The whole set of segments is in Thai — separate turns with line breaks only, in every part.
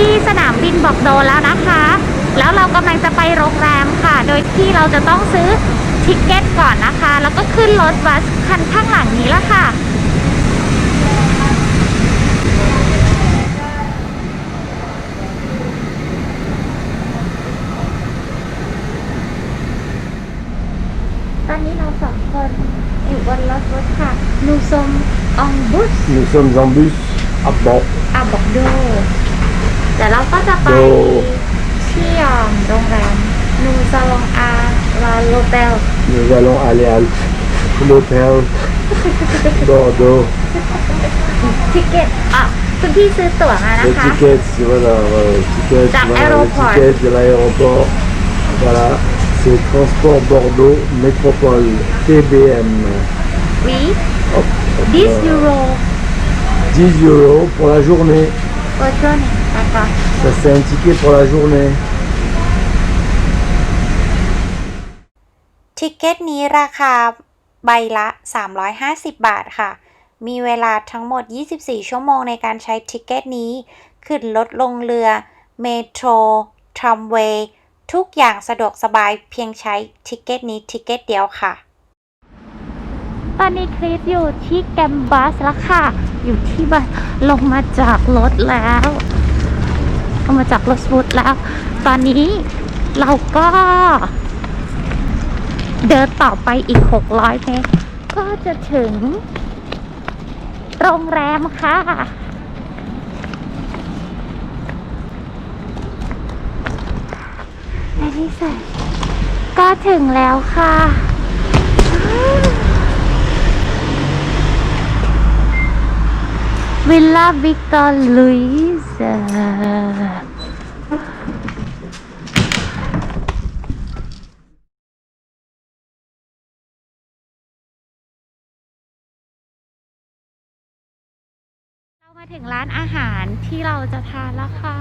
ที่สนามบินบอคโดแล้วนะคะ แล้วเรากำ
ลังจะไปโรงแรมค่ะ โดยที่เราจะต้องซื้อทิกเก็ตก่อนนะคะ แล้วก็ขึ้นรถบัสคันข้างหลังนี้ละค่ะ ตอนนี้เราสองคนอยู่บนรถบัสค่ะ นูซมอองบุส
Nous sommes en bus à Ban.
อาบอกโดเดี๋ยวเราก็จะไป
โด
ที่อ่อมโรงแรมนูซาลองอาลาโลเบล
Nous allons aller à l'hôtel Bordeaux.
ทิเก็ตอะคุณพี่ซื้อตั๋วมานะ
Les
คะ
tickets, voilà, voilà, les tickets,
Dans
voilà, les
l'aéroport.
tickets de l'aéroport. Voilà, c'est Transport Bordeaux Métropole TBM.
วี
Hop, hop,
this
voilà.
euro
10 euros pour la journée.
เวอร์ชวลนะคะ
Ça, c'est un ticket pour la journée.
ทิกเก็ตนี้ราคาใบละ 350 บาทค่ะ มีเวลาทั้งหมด 24 ชั่วโมงในการใช้ทิกเก็ตนี้ ขึ้นรถลงเรือ เมโทรทรัมเวย์ ทุกอย่างสะดวกสบายเพียงใช้ทิกเก็ตนี้ทิกเก็ตเดียวค่ะ
ตอนนี้คริสอยู่ที่แกมบัสแล้วค่ะ อยู่ที่บัสลงมาจากรถแล้ว ลงมาจากรถบูธแล้ว ตอนนี้เราก็ เดินต่อไปอีก 600 เมตร ก็จะถึง โรงแรมค่ะ ในที่สุดก็ถึงแล้วค่ะ วิลล่าวิกตอร์ลุยส์มาถึงร้านอาหารที่เราจะทานแล้วค่ะ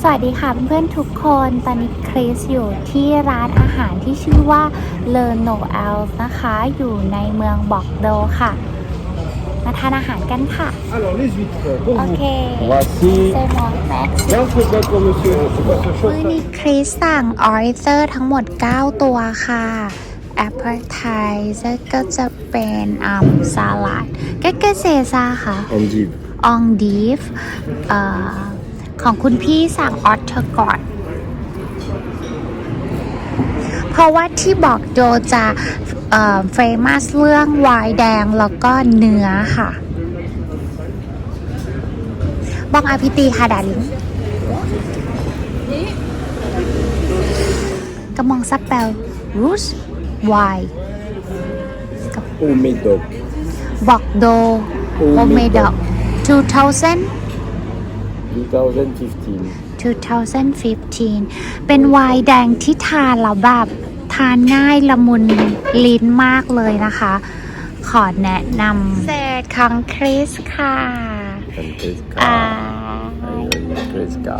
สวัสดีค่ะเพื่อนๆทุกคนตอนนี้คริสอยู่ที่ร้านอาหารที่ชื่อว่าเลโนเอลนะคะ อยู่ในเมืองบอกโดค่ะ มาทานอาหารกันค่ะ
Alors, les huîtres, pour
โอเค
Voici
เซมอนแม็กซ์
un peu pour monsieur. C'est pas ce
มื้อนี้คริสสั่งออริเซอร์ทั้งหมด 9 ตัวค่ะ Appetizer ก็จะเป็นอัมสลัดแกเกเซซาค่ะ
Endive.
อองดีฟเอ่อ ของคุณพี่สั่งออตเทอร์ก่อนเพราะว่าที่บอกโจจะเฟมัสเรื่องไวน์แดงแล้วก็เนื้อค่ะ บองอาพิตีค่ะดาลิงกระมองซับเปลรูสไวน์
Au Médoc.
บอกโดโอเมดอก2000
2015.
2015 เป็นไวน์แดงที่ทานแล้วแบบทานง่ายละมุนลิ้นมากเลยนะคะ ขอแนะนำเศษของคริสค่ะ
Francesca.
อ่า
Francesca.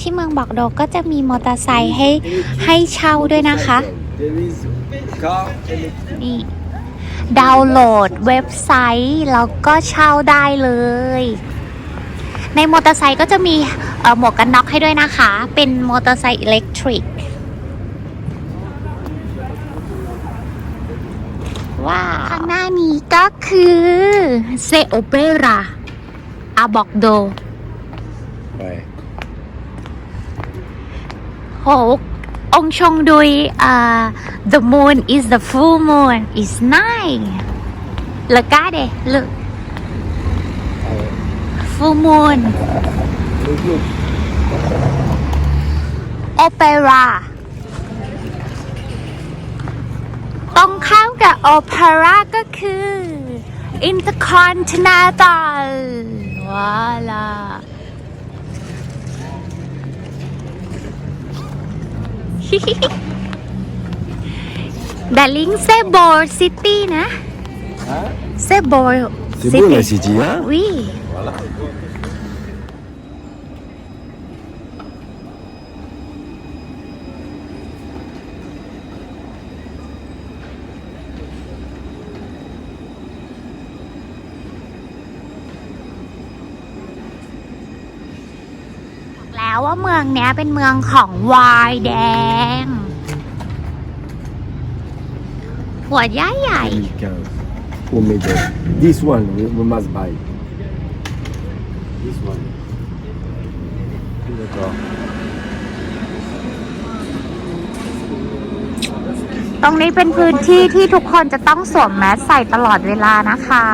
ที่เมืองบักดก็จะมีมอเตอร์ไซค์ให้ให้เช่าด้วยนะคะ นี่ ดาวน์โหลดเว็บไซต์ แล้วก็เช่าได้เลย ในมอเตอร์ไซค์ก็จะมีหมวกกันน็อกให้ด้วยนะคะ เป็นมอเตอร์ไซค์อิเล็กทริก ว้าวข้างหน้านี้ก็คือเซโอเปราอาบอกโดไป 6 Ong Chong Dui uh, the moon is the full moon is nine look at it look full moon opera ตรงข้ามกับ opera ก็คือ intercontinental ว้าล่ะ Darling, c'est beau city นะ
Hein
C'est beau
C'est beau la city, hein
Oui.
Voilà.
แล้วว่าเมืองเนี้ยเป็นเมืองของวายแดงหัวใหญ่ใหญ่
2015 au Médoc. This one we, we must buy. This one. D'accord.
ตรงนี้เป็นพื้นที่ที่ทุกคนจะต้องสวมแมสใส่ตลอดเวลานะคะ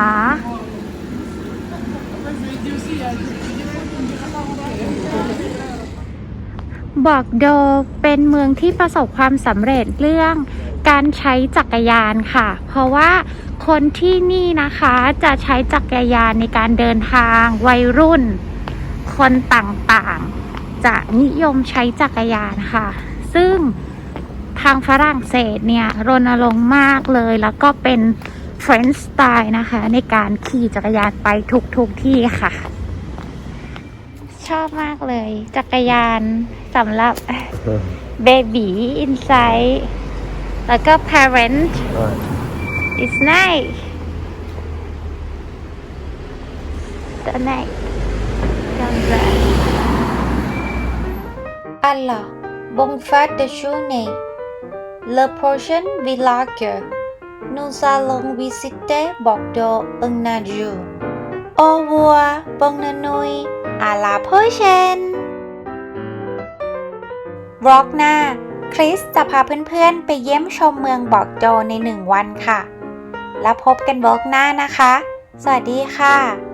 บอกโดเป็นเมืองที่ประสบความสำเร็จเรื่องการใช้จักรยานค่ะ เพราะว่าคนที่นี่นะคะจะใช้จักรยานในการเดินทางวัยรุ่น คนต่างๆ จะนิยมใช้จักรยานค่ะ ซึ่งทางฝรั่งเศสเนี่ยรณรงค์มากเลย แล้วก็เป็นเฟรนด์สไตล์นะคะ ในการขี่จักรยานไปทุกๆทที่ค่ะ ชอบมากเลยจักรยาน สำหรับเบบีอินไซ e ์แล้วก็ parent
Ouais.
it's nice so nice Don't bad.
Alors, bonne fête de journée. Le prochain village, nous allons visiter Bordeaux un jour. Au revoir, bonne nuit, à la prochaine. บล็อกหน้า คริสจะพาเพื่อนๆ ไปเยี่ยมชมเมืองบอกโจในหนึ่งวันค่ะ แล้วพบกันบล็อกหน้านะคะ สวัสดีค่ะ